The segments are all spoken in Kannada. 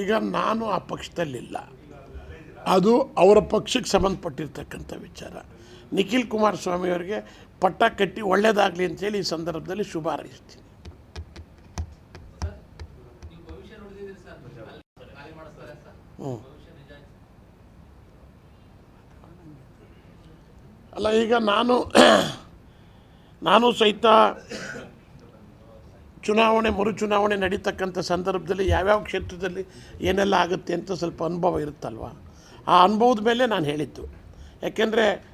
ಈಗ ನಾನು ಆ ಪಕ್ಷದಲ್ಲಿಲ್ಲ. ಅದು ಅವರ ಪಕ್ಷಕ್ಕೆ ಸಂಬಂಧಪಟ್ಟಿರ್ತಕ್ಕಂಥ ವಿಚಾರ. ನಿಖಿಲ್ ಕುಮಾರಸ್ವಾಮಿ ಅವರಿಗೆ ಪಟ್ಟ ಕಟ್ಟಿ ಒಳ್ಳೆಯದಾಗಲಿ ಅಂತೇಳಿ ಈ ಸಂದರ್ಭದಲ್ಲಿ ಶುಭ ಹಾರೈಸ್ತೀನಿ. ಹ್ಞೂ ಅಲ್ಲ, ಈಗ ನಾನು ನಾನು ಸಹಿತ ಚುನಾವಣೆ ಮರು ಚುನಾವಣೆ ನಡೀತಕ್ಕಂಥ ಸಂದರ್ಭದಲ್ಲಿ ಯಾವ್ಯಾವ ಕ್ಷೇತ್ರದಲ್ಲಿ ಏನೆಲ್ಲ ಆಗುತ್ತೆ ಅಂತ ಸ್ವಲ್ಪ ಅನುಭವ ಇರುತ್ತಲ್ವ? ಆ ಅನುಭವದ ಮೇಲೆ ನಾನು ಹೇಳಿದ್ದು. ಯಾಕೆಂದರೆ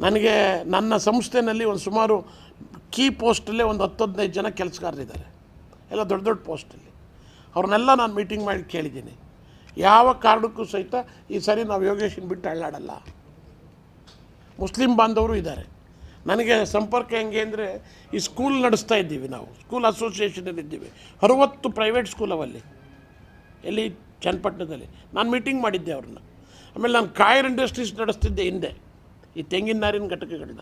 ನನಗೆ ನನ್ನ ಸಂಸ್ಥೆನಲ್ಲಿ ಒಂದು ಸುಮಾರು ಕೀ ಪೋಸ್ಟಲ್ಲೇ ಒಂದು ಹತ್ತು ಹದಿನೈದು ಜನ ಕೆಲಸಗಾರರಿದ್ದಾರೆ ಎಲ್ಲ ದೊಡ್ಡ ದೊಡ್ಡ ಪೋಸ್ಟಲ್ಲಿ. ಅವ್ರನ್ನೆಲ್ಲ ನಾನು ಮೀಟಿಂಗ್ ಮಾಡಿ ಕೇಳಿದ್ದೀನಿ. ಯಾವ ಕಾರಣಕ್ಕೂ ಸಹಿತ ಈ ಸರಿ ನಾವು ಯೋಗೇಶನ್ ಬಿಟ್ಟು ಅಳ್ಳಾಡಲ್ಲ. ಮುಸ್ಲಿಂ ಬಾಂಧವರು ಇದ್ದಾರೆ. ನನಗೆ ಸಂಪರ್ಕ ಹೆಂಗೆ ಅಂದರೆ ಈ ಸ್ಕೂಲ್ ನಡೆಸ್ತಾ ಇದ್ದೀವಿ ನಾವು. ಸ್ಕೂಲ್ ಅಸೋಸಿಯೇಷನಲ್ಲಿ ಇದ್ದೀವಿ. ಅರುವತ್ತು ಪ್ರೈವೇಟ್ ಸ್ಕೂಲ್ ಅವಲ್ಲಿ. ಎಲ್ಲಿ? ಚನ್ನಪಟ್ಟಣದಲ್ಲಿ. ನಾನು ಮೀಟಿಂಗ್ ಮಾಡಿದ್ದೆ ಅವ್ರನ್ನ. ಆಮೇಲೆ ನಾನು ಕಾಯರ್ ಇಂಡಸ್ಟ್ರೀಸ್ ನಡೆಸ್ತಿದ್ದೆ ಹಿಂದೆ. ಈ ತೆಂಗಿನ ನಾರಿನ ಘಟಕಗಳನ್ನ.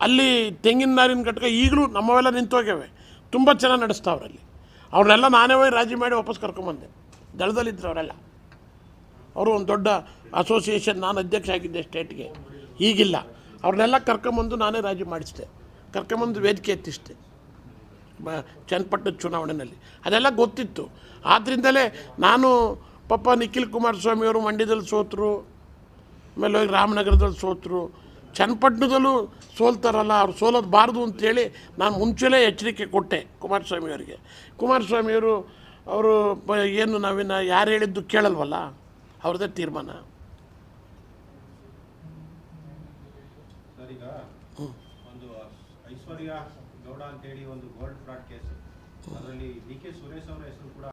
ಅಲ್ಲಿ ತೆಂಗಿನ ನಾರಿನ ಘಟಕ ಈಗಲೂ ನಮ್ಮವೆಲ್ಲ ನಿಂತೋಗ್ಯವೆ ತುಂಬ ಚೆನ್ನಾಗಿ ನಡೆಸ್ತಾವ್ರಲ್ಲಿ ಅವ್ರನ್ನೆಲ್ಲ ನಾನೇ ಹೋಗಿ ರಾಜಿ ಮಾಡಿ ವಾಪಸ್ ಕರ್ಕೊಂಬಂದೆ. ದಳದಲ್ಲಿದ್ದರು ಅವರೆಲ್ಲ. ಅವರು ಒಂದು ದೊಡ್ಡ ಅಸೋಸಿಯೇಷನ್ ನಾನು ಅಧ್ಯಕ್ಷ ಆಗಿದ್ದೆ ಸ್ಟೇಟ್ಗೆ ಈಗಿಲ್ಲ. ಅವ್ರನ್ನೆಲ್ಲ ಕರ್ಕೊಂಬಂದು ನಾನೇ ರಾಜಿ ಮಾಡಿಸಿದೆ. ಕರ್ಕೊಂಬಂದು ವೇದಿಕೆ ಎತ್ತಿಸಿದೆ. ಬ, ಚನ್ನಪಟ್ಟಣ ಚುನಾವಣೆಯಲ್ಲಿ ಅದೆಲ್ಲ ಗೊತ್ತಿತ್ತು. ಆದ್ದರಿಂದಲೇ ನಾನು ಪಾಪ ನಿಖಿಲ್ ಕುಮಾರಸ್ವಾಮಿಯವರು ಮಂಡ್ಯದಲ್ಲಿ ಸೋತರು, ಆಮೇಲೆ ಹೋಗಿ ರಾಮನಗರದಲ್ಲಿ ಸೋತರು. ಚನ್ನಪಟ್ಟಣದಲ್ಲೂ ಸೋಲ್ತಾರಲ್ಲ, ಅವ್ರು ಸೋಲೋದು ಬಾರ್ದು ಅಂತೇಳಿ ನಾನು ಮುಂಚೆಲೇ ಎಚ್ಚರಿಕೆ ಕೊಟ್ಟೆ ಕುಮಾರಸ್ವಾಮಿಯವರಿಗೆ ಕುಮಾರಸ್ವಾಮಿಯವರು ಅವರು ಏನು ನಾವಿನ್ನ ಯಾರು ಹೇಳಿದ್ದು ಕೇಳಲ್ವಲ್ಲ? ಅವ್ರದ್ದೇ ತೀರ್ಮಾನ. ಈಗ ಒಂದು ಐಶ್ವರ್ಯ ಗೌಡ ಅಂತೇಳಿ ಒಂದು ಗೋಲ್ಡ್ ಫ್ರಾಡ್ ಕೇಸ್ ಅದರಲ್ಲಿ ಡಿ ಕೆ ಸುರೇಶ್ ಅವರ ಹೆಸರು ಕೂಡ